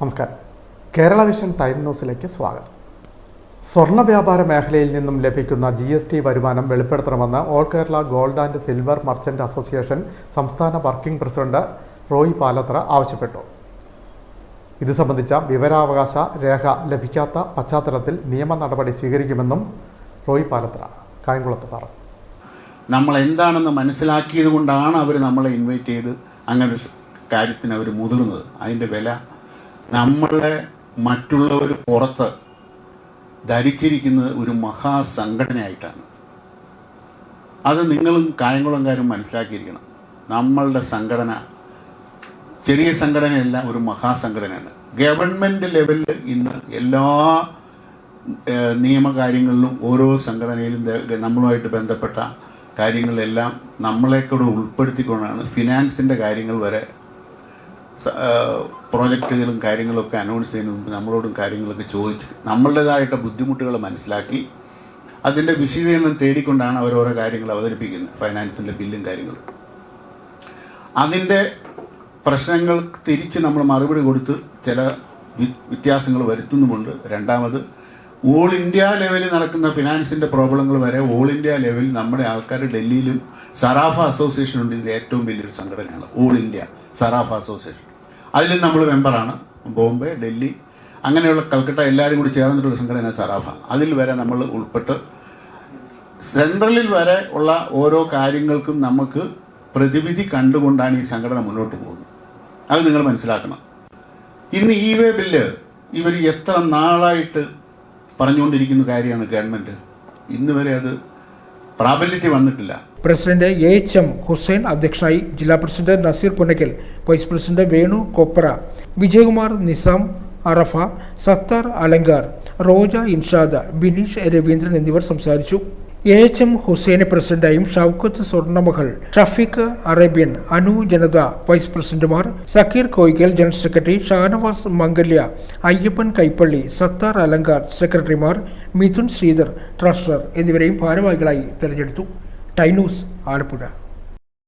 നമസ്കാരം. Kerala vision time ന്യൂസിലേക്ക് സ്വാഗതം. സ്വർണ വ്യാപാര മേഖലയിൽ നിന്നും ലഭിക്കുന്ന ജി എസ് ടി വരുമാനം വെളിപ്പെടുത്തണമെന്ന് all Kerala gold and silver merchant association സംസ്ഥാന വർക്കിംഗ് പ്രസിഡന്റ് റോയ് പാലത്ര ആവശ്യപ്പെട്ടു. ഇത് സംബന്ധിച്ച വിവരാവകാശ രേഖ ലഭിക്കാത്ത പശ്ചാത്തലത്തിൽ നിയമ നടപടി സ്വീകരിക്കുമെന്നും റോയ് പാലത്ര കായംകുളത്ത് പറഞ്ഞു. നമ്മൾ എന്താണെന്ന് മനസ്സിലാക്കിയത് കൊണ്ടാണ് അവർ നമ്മളെ ഇൻവൈറ്റ് ചെയ്ത് അങ്ങനെ കാര്യത്തിന് അവർ മുതിർന്നത്. അതിന്റെ വില നമ്മളെ മറ്റുള്ളവർ പുറത്ത് ധരിച്ചിരിക്കുന്നത് ഒരു മഹാസംഘടനയായിട്ടാണ്. അത് നിങ്ങളും കായംകുളംകാരും മനസ്സിലാക്കിയിരിക്കണം. നമ്മളുടെ സംഘടന ചെറിയ സംഘടനയല്ല ഒരു മഹാസംഘടനയാണ്. ഗവൺമെന്റ് ലെവലിൽ ഇന്ന് എല്ലാ നിയമകാര്യങ്ങളിലും ഓരോ സംഘടനയിലും നമ്മളുമായിട്ട് ബന്ധപ്പെട്ട കാര്യങ്ങളെല്ലാം നമ്മളെക്കൂടെ ഉൾപ്പെടുത്തിക്കൊണ്ടാണ് ഫിനാൻസിന്റെ കാര്യങ്ങൾ വരെ പ്രോജക്റ്റുകളും കാര്യങ്ങളൊക്കെ അനൗൺസ് ചെയ്യുന്ന മുമ്പ് നമ്മളോടും കാര്യങ്ങളൊക്കെ ചോദിച്ച് നമ്മളുടേതായിട്ട് ബുദ്ധിമുട്ടുകൾ മനസ്സിലാക്കി അതിന്റെ വിശദീകരണം തേടിക്കൊണ്ടാണ് അവർ ഓരോ കാര്യങ്ങൾ അവതരിപ്പിക്കുന്നത് ഫൈനാൻസിന്റെ ബില്ലും കാര്യങ്ങളും. അതിന്റെ പ്രശ്നങ്ങൾ തിരിച്ച് നമ്മൾ മറുപടി കൊടുത്ത് ചില വ്യത്യാസങ്ങൾ വരുത്തുന്നുമുണ്ട്. രണ്ടാമത് ഓൾ ഇന്ത്യ ലെവലിൽ നടക്കുന്ന ഫിനാൻസിന്റെ പ്രോബ്ലങ്ങൾ വരെ ഓൾ ഇന്ത്യ ലെവലിൽ നമ്മുടെ ആൾക്കാർ ഡൽഹിയിലും സറാഫ അസോസിയേഷൻ ഉണ്ട് ഇതിൽ ഏറ്റവും വലിയൊരു സംഘടനയാണ്. ഓൾ ഇന്ത്യ സറാഫ അസോസിയേഷൻ അതിലും നമ്മൾ മെമ്പറാണ്. ബോംബെ ഡൽഹി അങ്ങനെയുള്ള കൽക്കട്ട എല്ലാവരും കൂടി ചേർന്നിട്ടുള്ള സംഘടന സറാഫ. അതിൽ വരെ നമ്മൾ ഉൾപ്പെട്ട് സെൻട്രലിൽ വരെ ഉള്ള ഓരോ കാര്യങ്ങൾക്കും നമുക്ക് പ്രതിവിധി കണ്ടുകൊണ്ടാണ് ഈ സംഘടന മുന്നോട്ട് പോകുന്നത്. അത് നിങ്ങൾ മനസ്സിലാക്കണം. ഇന്ന് ഈ വേ ബില്ല് ഇവർ എത്ര നാളായിട്ട് പറഞ്ഞുകൊണ്ടിരിക്കുന്ന കാര്യമാണ് ഗവൺമെന്റ് ഇന്ന് വരെ അത് പ്രാബല്യത്തിൽ വന്നിട്ടില്ല. President A H M Hussain അധ്യക്ഷനായി ജില്ലാ president Naseer Punnakkal vice president Venu Kopra Vijayakumar Nizam അറഫ സത്താർ അലങ്കാർ റോജ ഇൻഷാദ ബിനീഷ് രവീന്ദ്രൻ എന്നിവർ സംസാരിച്ചു. എ എച്ച് എം ഹുസൈന് പ്രസിഡന്റായും ഷൗക്കത്ത് സ്വർണമകൾ ഷഫീഖ് അറേബ്യൻ അനു ജനത വൈസ് പ്രസിഡന്റുമാർ സക്കീർ കോയിക്കൽ ജനറൽ സെക്രട്ടറി ഷാനവാസ് മംഗല്യ അയ്യപ്പൻ കൈപ്പള്ളി സത്താർ അലങ്കാർ സെക്രട്ടറിമാർ മിഥുൻ ശ്രീധർ ട്രഷറർ എന്നിവരെയും ഭാരവാഹികളായി തെരഞ്ഞെടുത്തു. ടൈനൂസ് ആലപ്പുഴ.